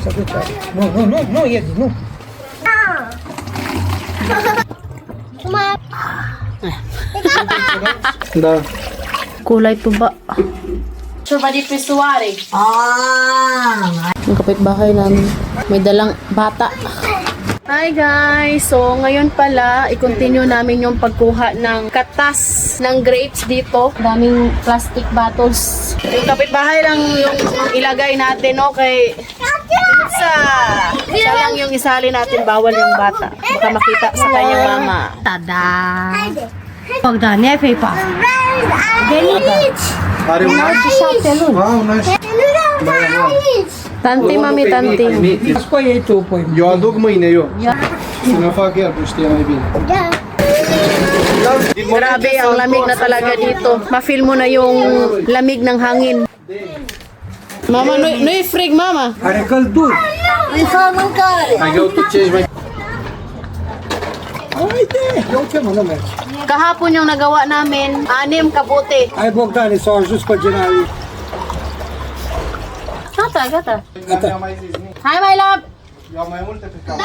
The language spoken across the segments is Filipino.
No, no, no, no, jedz, no. Да. Kulay. Sure ba di pisuwari? Ah, Ang kapitbahay namin. May dalang bata. Hi guys! So ngayon pala, i-continue namin yung pagkuha ng katas ng grapes dito. Daming plastic bottles. Yung kapitbahay lang yung ilagay natin, okay? Sa, siya lang yung isali natin, bawal yung bata. Baka makita sa kanyang mama. Tada! Bogdan, ne pepa. Are un Wow, nice. Tanti, mami, tanti. E tu poi. Eu aduc mâine, eu. Să ne fac el, că știe mai bine. Grabe, ang lamig na talaga dito. Ma-feel mo na yung lamig ng hangin. Mama, nu e frig, mama. Are căldură. Hai că tu ce ești mai... Haide, eu ce mă, nu. Kahapon yung nagawa namin, anim kabuti. Hai Bogdane, s-au ajuns pe general. Gata, gata. Gata. Nu mai zis nimic. Hi, my love. Eu am mai multe pe cap.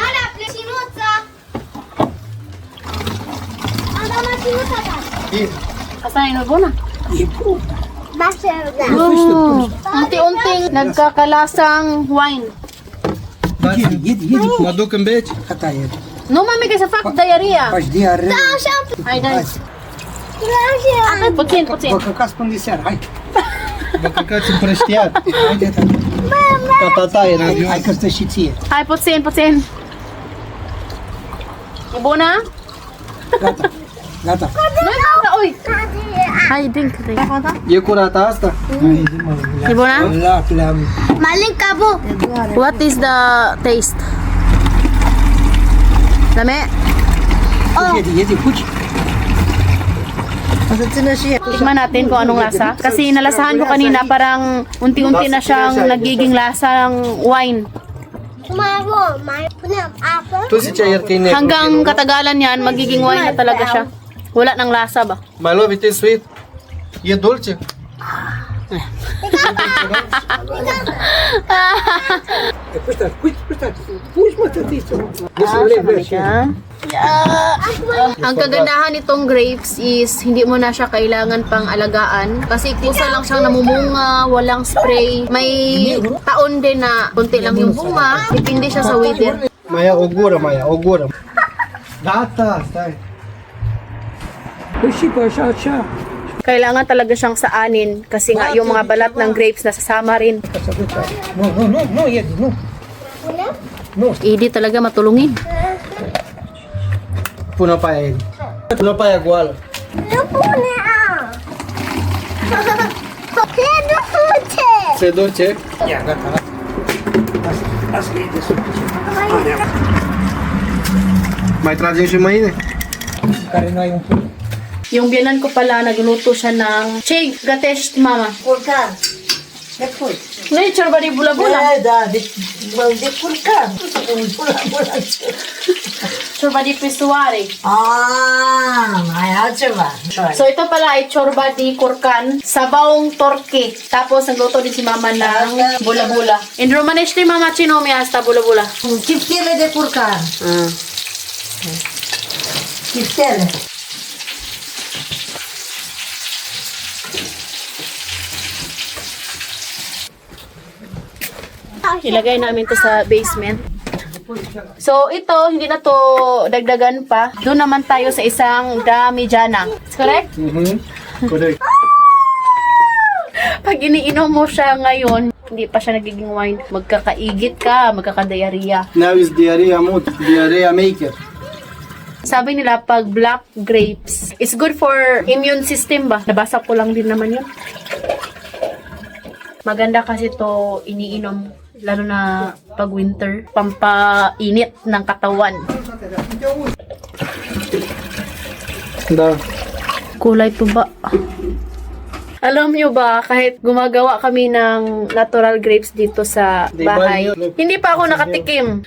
Asan yung nubo na? Ipo. Oh, unti-unting nagkakalasang wine. Iedi, iedi, iedi. Mă duc în beci. Gata, iedi. No, mami, kasi fac diarrhea. Faci diaree. Hai, dai. Hai, Ay, puțin, puțin. vă căcați până de seară. Hai, Vă căcați împrăștiat. Haide, tata. Tata hai că stă și ție. Hai puțin, puțin. E bună? Gata, gata. Nu e ui. Hai, din câte e. Curată asta? Mm. E bună? Lac, le-am... Bu. What is the taste? La? Oh. E de, e. Tikman natin kung anong lasa. Kasi nalasahan ko kanina parang unti-unti na siyang nagiging lasang wine. Hanggang katagalan yan, magiging wine na talaga siya. Wala nang lasa ba? Mai love it is sweet. E dulce? Questa, questa, fugi mă, tătiță. Deci nu le vezi. Ang kagandahan nitong grapes is hindi mo na siya kailangan pang alagaan kasi kusa lang siyang namumunga, walang spray. May taon din na konti lang yung bunga, depende siya sa weather. Mai ia o gură, mai ia o gură. Gata, stai. Și pe așa, așa. Kailangan talaga siyang saanin kasi nga yung mga balat ng grapes nasasama rin. Nu, nu, nu, nu, iedi, nu. Hindi talaga matulungin. Pune pe aia, Edi. Pune pe aia goală. Se duce? Ia, gata. E de. Mai tragem și mâine? Care nu ai un pic. Yung biyanan ko pala, nagluto siya ng Che, gatesh, mama. Curcan. De pui. No, yung chorba ni bula-bula. Da, da, de, de curcan. Bula, bula. Chorba di pisuari. Ah, mai altceva. So ito pala ay chorba di kurkan, sabawng torke. Tapos nagluto din si mama ng bula-bula. In Romanesh ni mama chinomi hasta bula-bula. Chiftele de curcan. Mm. Chiftele. Ilagay namin to sa basement. So ito, hindi na to dagdagan pa. Doon naman tayo sa isang damidyana. Correct? Mhm. Corect. Pag iniinom mo siya ngayon, hindi pa siya nagiging wine. Magkakaigit ka, magkakadiarrhea. Now is diarrhea mood, diarrhea maker. Sabi nila, pag black grapes, is good for immune system ba? Nabasa ko lang din naman yun. Maganda kasi to iniinom, lalo na pag winter, pampainit ng katawan. Da. Kulay tuba. Alam nyo ba, kahit gumagawa kami ng natural grapes dito sa bahay, hindi pa ako nakatikim.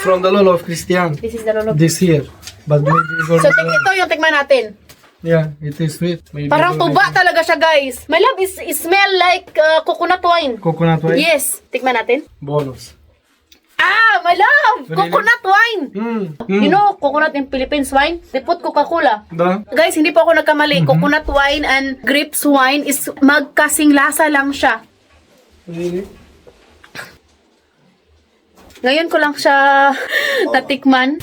From the Lord of Christian. This is the lolo. This here. But So, tik ito yung tikman natin. Yeah, it is sweet. Maybe Parang tuba talaga siya, guys. My love, is, is smell like uh, coconut wine. Coconut oil. Yes. Tikman natin. Bonus. love coconut wine. Mm. You know, coconut in Philippines wine? They put Coca-Cola. Da? Guys, hindi po ako nagkamali. Coconut wine and grapes wine is magkasing lasa lang siya. Really? Ngayon ko lang siya natikman.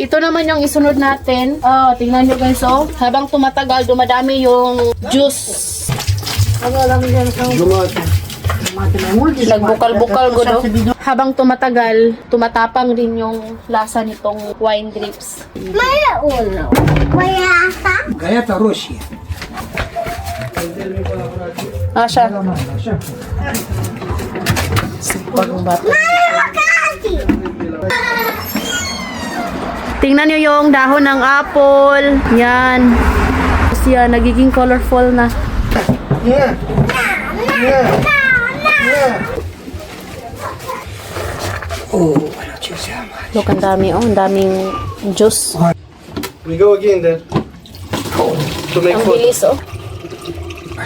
Ito naman yung isunod natin. Oh, tingnan nyo guys, oh. Habang tumatagal, dumadami yung juice. Ano. Nagbukal-bukal ko, no? Habang tumatagal, tumatapang din yung lasa nitong wine grapes. Gaya ta Russia. Ah, siya. Siya? Bagong bata. Tingnan nyo yung dahon ng apple. Yan. Tapos yan, nagiging colorful na. Yeah. Yeah. Yeah. Oh, ano siya? Look, ang dami, oh. Ang daming juice. We go again then. To make Ang food. bilis, oh.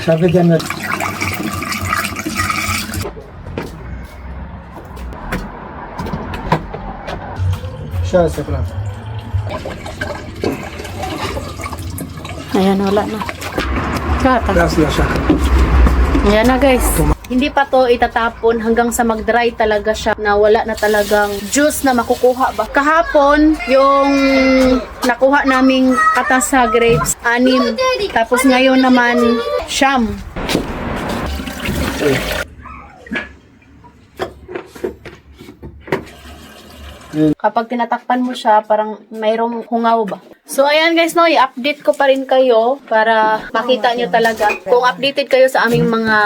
Sabi din na Siya sa plan. Ayan, wala na. Kata. Gracias na siya. Ayan na, guys. Hindi pa to itatapon hanggang sa mag-dry talaga siya na wala na talagang juice na makukuha ba. Kahapon, yung nakuha naming katas sa grapes, anim. Tapos ngayon naman, siyam. Kapag tinatakpan mo siya, parang mayroong hungaw ba? So, ayan guys, no, i-update ko pa rin kayo para makita nyo talaga. Kung updated kayo sa aming mga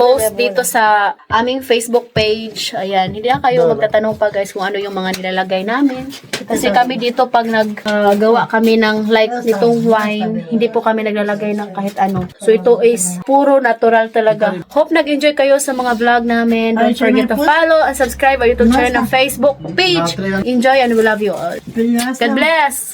post dito sa aming Facebook page, ayan, hindi na kayo magtatanong pa guys kung ano yung mga nilalagay namin. Kasi kami dito, pag naggawa kami ng like nitong wine, hindi po kami naglalagay ng kahit ano. So, ito is puro natural talaga. Hope nag-enjoy kayo sa mga vlog namin. Don't forget to follow and subscribe our YouTube channel and Facebook page. Enjoy and we love you all. God bless!